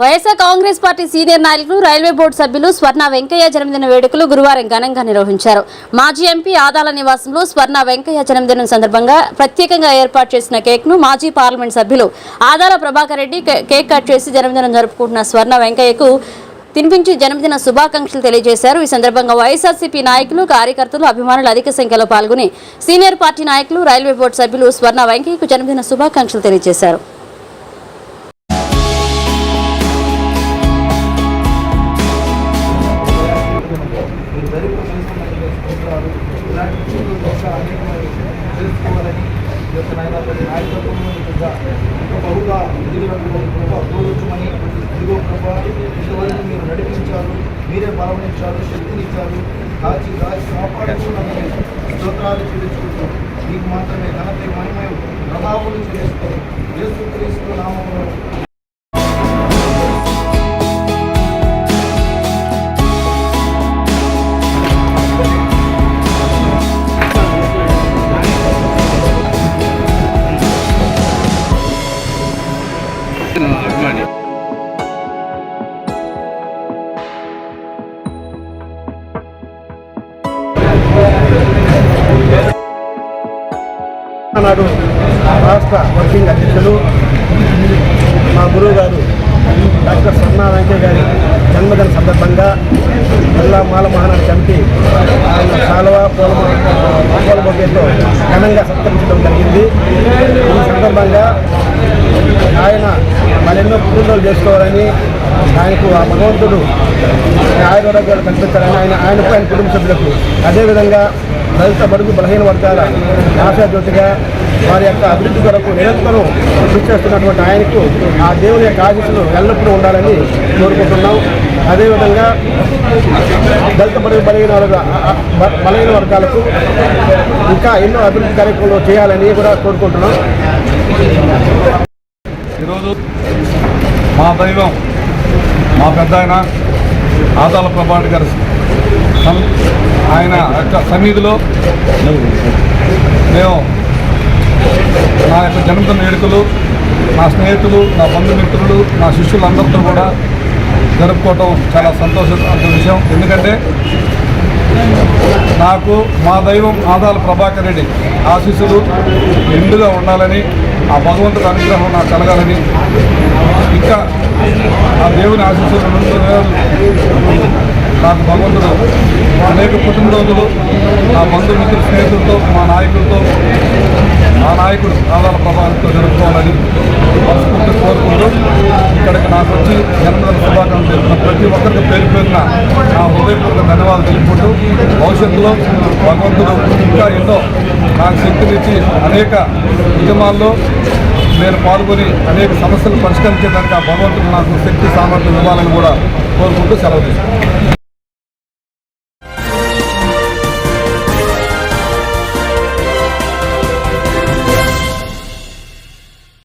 YSR Congress party senior నాయకులు railway board సభ్యులు స్వర్ణ వెంకయ్య జన్మదిన వేడుకలు గురువారం ఘనంగా నిర్వహించారు. మాజీ ఎంపీ ఆదాల నివాసంలో స్వర్ణ వెంకయ్య జన్మదినం సందర్భంగా ప్రత్యేకంగా ఏర్పాటు చేసిన కేక్ను మాజీ పార్లమెంట్ సభ్యులు ఆదాల ప్రభాకర్ రెడ్డి కేక్ కట్ చేసి జన్మదినం జరుపుకుంటున్న స్వర్ణ వెంకయ్యకు తినిపించి జన్మదిన శుభాకాంక్షలు తెలియజేశారు. ఈ సందర్భంగా వైఎస్ఆర్సీపీ నాయకులు కార్యకర్తలు అభిమానులు అధిక సంఖ్యలో పాల్గొని సీనియర్ పార్టీ నాయకులు రైల్వే బోర్డు సభ్యులు స్వర్ణ వెంకయ్యకు జన్మదిన శుభాకాంక్షలు తెలియజేశారు. దరిద్ర ఇలాంటి ఇంకా అనేకమైన తెలుసుకోవాలని యొక్క నాయన నాయకత్వంలో ఇంకా ఇంకా బహుగా ఎదుగునటువంటి ఇదిగో ఇంతవరకు మీరు నడిపించారు మీరే బలవనించారు శక్తినిచ్చారు కాచి కాచి కాపాడుకున్నామని స్తోత్రాలు చెల్లించుకుంటూ మీకు మాత్రమే ఘనత మహిమయం ప్రభావం చేస్తూ యేసు క్రీస్తు నామంలో నాడు రాష్ట్ర వర్కింగ్ అధ్యక్షులు మా గురువు గారు డాక్టర్ స్వర్ణ వెంకయ్య గారి జన్మదిన సందర్భంగా జిల్లా మాల మహానాడు కమిటీ ఆయన శాలువ పూల పూల బొకేతో ఘనంగా సత్కరించడం జరిగింది. ఈ సందర్భంగా ఆయన మరెన్నో పుట్టినరోజులు చేసుకోవాలని ఆయనకు ఆ భగవంతుడు ఆయుర్వేదాలు కనిపించాలని ఆయన ఆయనకు ఆయన కుటుంబ సభ్యులకు అదేవిధంగా దళిత బడుగు బలహీన వర్గాల ఆశాజ్యోతిగా వారి యొక్క అభివృద్ధి కొరకు నిరంతరం కృషి చేస్తున్నటువంటి ఆయనకు ఆ దేవుని యొక్క ఆశీస్సులు ఎల్లప్పుడూ ఉండాలని కోరుకుంటున్నాం. అదేవిధంగా దళిత పడి బలహీన వర్గ బలహీన వర్గాలకు ఇంకా ఎన్నో అభివృద్ధి కార్యక్రమాలు చేయాలని కూడా కోరుకుంటున్నాం. ఈరోజు మా దైవం మా పెద్ద ఆయన ఆదాల ప్రభాట్ గారు ఆయన యొక్క సన్నిధిలో మేము నా యొక్క జన్మదిన వేడుకలు నా స్నేహితులు నా బంధుమిత్రులు నా శిష్యులందరితో కూడా జరుపుకోవటం చాలా సంతోషకర విషయం. ఎందుకంటే నాకు మా దైవం ఆదాల ప్రభాకర్ రెడ్డి ఆశీస్సులు నిండుగా ఉండాలని ఆ భగవంతుడి అనుగ్రహం నాకు కలగాలని ఇంకా ఆ దేవుని ఆశీస్సులు రెండు వేలు నాకు భగవంతుడు అనేక పుట్టినరోజులు నా బంధుమిత్రుల స్నేహితులతో మా నాయకులతో మా నాయకుడు ఆదాల ప్రభావంతో జరుపుకోవాలని మనస్ఫూర్తి కోరుకుంటూ ఇక్కడికి నాకు వచ్చి జన్మదిన శుభాకాంక్షలు తెలుపుతున్న ప్రతి ఒక్కరికి పేరు పేరున నా హృదయపూర్వక ధన్యవాదాలు తెలుపుకుంటూ భవిష్యత్తులో భగవంతుడు ఇంకా ఎన్నో నాకు శక్తినిచ్చి అనేక ఉద్యమాల్లో నేను పాల్గొని అనేక సమస్యలు పరిష్కరించేదానికి ఆ భగవంతుడు నాకు శక్తి సామర్థ్యం ఇవ్వాలని కూడా కోరుకుంటూ సెలవు తీసుకున్నాను